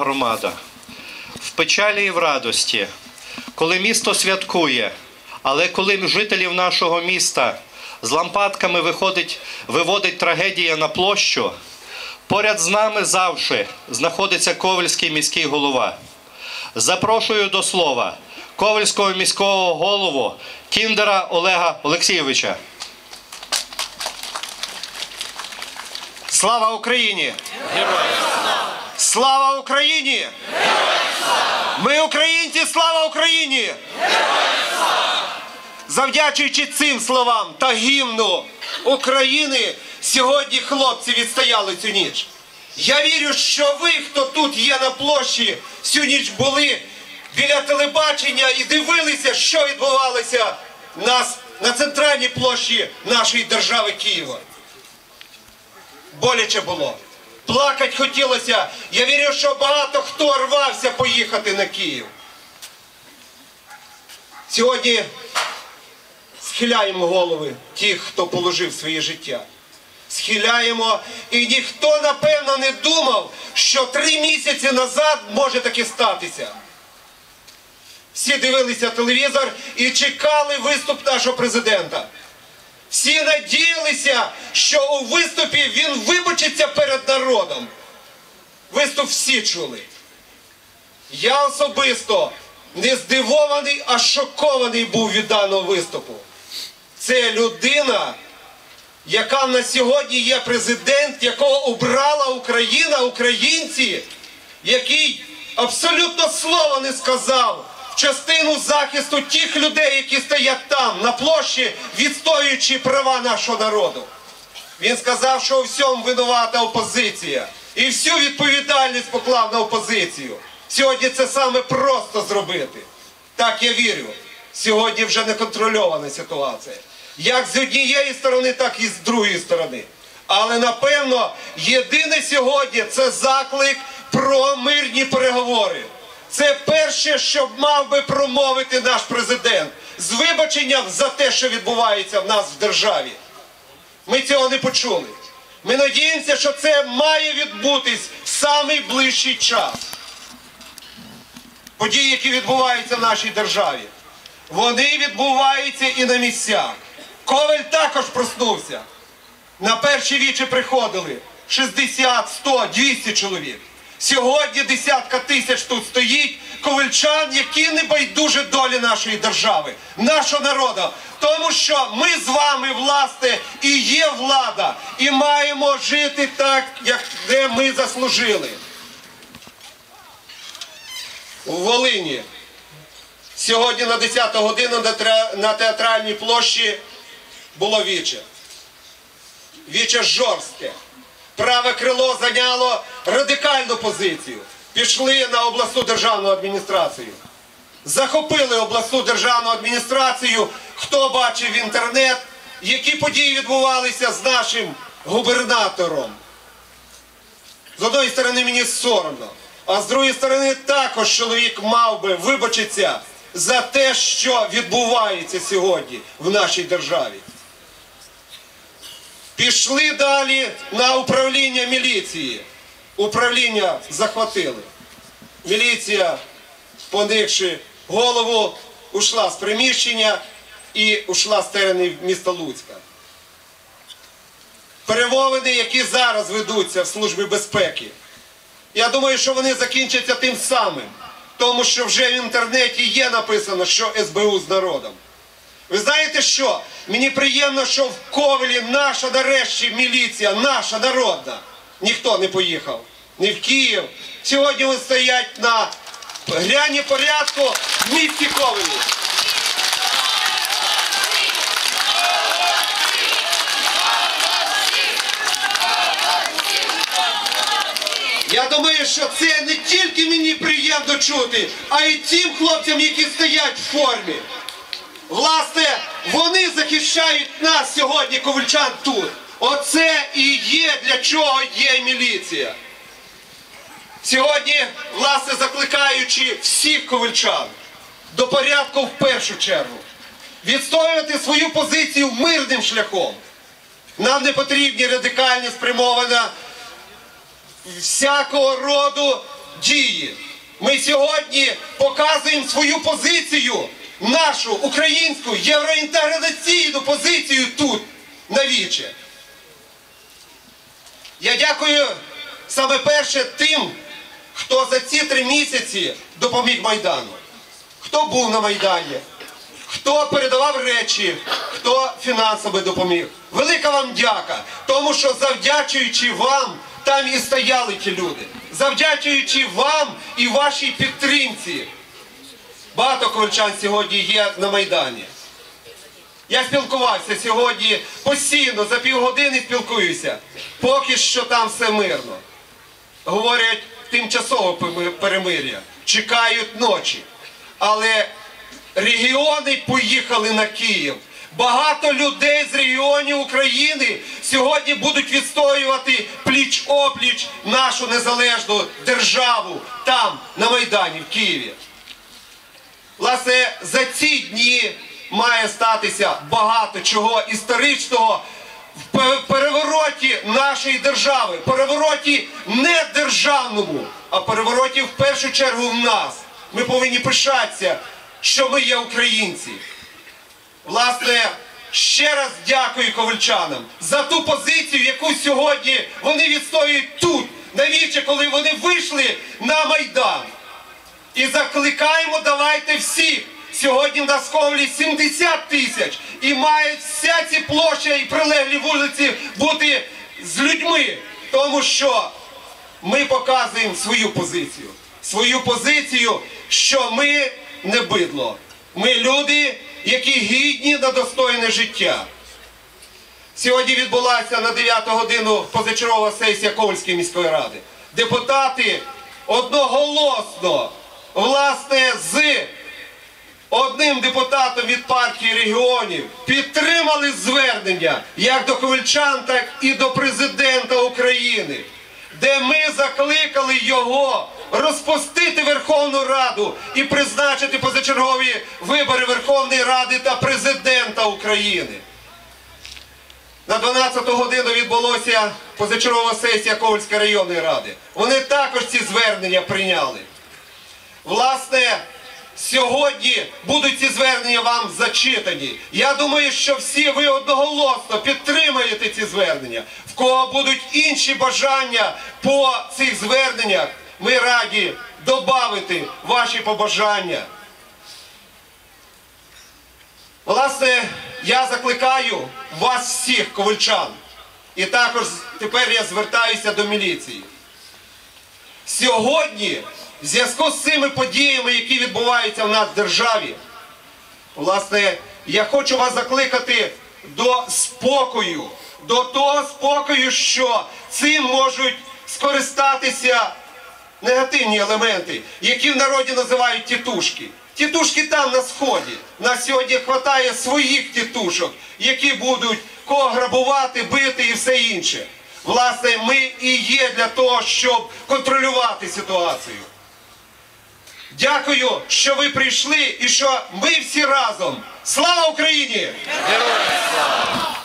громада. В печалі і в радості, коли місто святкує, але коли жителів нашого міста з лампадками виходить, виводить трагедія на площу, поряд з нами завжди знаходиться Ковельський міський голова. Запрошую до слова Ковельського міського голову Кіндера Олега Олексійовича. Слава Україні! Слава Україні! Ми українці, слава Україні! Завдячуючи цим словам та гімну України, сьогодні хлопці відстояли цю ніч. Я вірю, що ви, хто тут є на площі, всю ніч були біля телебачення і дивилися, що відбувалося нас на центральній площі нашої держави Києва боляче було. Плакать хотілося. Я вірю, що багато хто рвався поїхати на Київ. Сьогодні схиляємо голови тих, хто положив своє життя. Схиляємо, і ніхто, напевно, не думав, що три місяці назад може таке статися. Всі дивилися телевізор і чекали виступ нашого президента. Всі надіялися, що у виступі він вибачиться перед народом. Виступ всі чули. Я особисто не здивований, а шокований був від даного виступу. Це людина, яка на сьогодні є президент, якого обрала Україна, українці, який абсолютно слова не сказав частину захисту тих людей, які стоять там, на площі, відстоюючи права нашого народу. Він сказав, що у всьому винувата опозиція. І всю відповідальність поклав на опозицію. Сьогодні це саме просто зробити. Так я вірю. Сьогодні вже не контрольована ситуація. Як з однієї сторони, так і з другої сторони. Але напевно, єдине сьогодні це заклик про мирні переговори. Це перше, що мав би промовити наш президент з вибаченням за те, що відбувається в нас в державі. Ми цього не почули. Ми надіємося, що це має відбутись в самий ближчий час. Події, які відбуваються в нашій державі, вони відбуваються і на місцях. Коваль також проснувся. На перші вічі приходили 60, 100, 200 чоловік. Сьогодні десятка тисяч тут стоїть ковальчан, які не байдуже долі нашої держави, нашого народу. Тому що ми з вами, власне, і є влада, і маємо жити так, як де ми заслужили. У Волині сьогодні на 10 годину на театральній площі було віче. Віче жорстке. Праве крило зайняло радикальну позицію. Пішли на обласну державну адміністрацію. Захопили обласну державну адміністрацію. Хто бачив інтернет, які події відбувалися з нашим губернатором. З одної сторони мені соромно, а з другої сторони також чоловік мав би вибачитися за те, що відбувається сьогодні в нашій державі. Пішли далі на управління міліції. Управління захватили. Міліція, поникши голову, ушла з приміщення і ушла з терени міста Луцька. Перемовини, які зараз ведуться в Службі безпеки, я думаю, що вони закінчаться тим самим, тому що вже в інтернеті є написано, що СБУ з народом. Ви знаєте що? Мені приємно, що в Ковелі наша нарешті міліція, наша народна. Ніхто не поїхав. Ні в Київ. Сьогодні вони стоять на гряні порядку в місті Ковелі. Я думаю, що це не тільки мені приємно чути, а й тим хлопцям, які стоять в формі. Власне, вони захищають нас сьогодні, ковальчан, тут. Оце і є для чого є міліція. Сьогодні, власне, закликаючи всіх ковальчан до порядку в першу чергу, відстоювати свою позицію мирним шляхом. Нам не потрібні радикальні спрямована всякого роду дії. Ми сьогодні показуємо свою позицію, нашу українську євроінтеграційну позицію тут, на віче. Я дякую саме перше тим, хто за ці три місяці допоміг Майдану. Хто був на Майдані, хто передавав речі, хто фінансово допоміг. Велика вам дяка, тому що завдячуючи вам, там і стояли ті люди. Завдячуючи вам і вашій підтримці. Багато ковальчан сьогодні є на Майдані. Я спілкувався сьогодні постійно, за півгодини спілкуюся. Поки що там все мирно. Говорять, тимчасове перемир'я. Чекають ночі. Але регіони поїхали на Київ. Багато людей з регіонів України сьогодні будуть відстоювати пліч-опліч нашу незалежну державу там, на Майдані, в Києві. Власне, за ці дні має статися багато чого історичного в перевороті нашої держави, перевороті не державному, а перевороті в першу чергу в нас. Ми повинні пишатися, що ми є українці. Власне, ще раз дякую ковальчанам за ту позицію, яку сьогодні вони відстоюють тут, навіче, коли вони вийшли на Майдан. І закликаємо, давайте всіх. Сьогодні в нас в 70 тисяч. І має вся ці площа і прилеглі вулиці бути з людьми. Тому що ми показуємо свою позицію. Свою позицію, що ми не бидло. Ми люди, які гідні на достойне життя. Сьогодні відбулася на 9 годину позачергова сесія Ковальської міської ради. Депутати одноголосно, власне, з одним депутатом від партії регіонів підтримали звернення як до ковальчан, так і до президента України, де ми закликали його розпустити Верховну Раду і призначити позачергові вибори Верховної Ради та президента України. На 12 годину відбулося позачергова сесія Ковальської районної ради. Вони також ці звернення прийняли. Власне, сьогодні будуть ці звернення вам зачитані. Я думаю, що всі ви одноголосно підтримаєте ці звернення. В кого будуть інші бажання по цих зверненнях, ми раді додати ваші побажання. Власне, я закликаю вас всіх, ковальчан, і також тепер я звертаюся до міліції. Сьогодні, в зв'язку з цими подіями, які відбуваються в нас в державі, власне, я хочу вас закликати до спокою, до того спокою, що цим можуть скористатися негативні елементи, які в народі називають тітушки. Тітушки там на сході. На сьогодні вистачає своїх тітушок, які будуть кого грабувати, бити і все інше. Власне, ми і є для того, щоб контролювати ситуацію. Дякую, що ви прийшли і що ми всі разом. Слава Україні! Героям слава!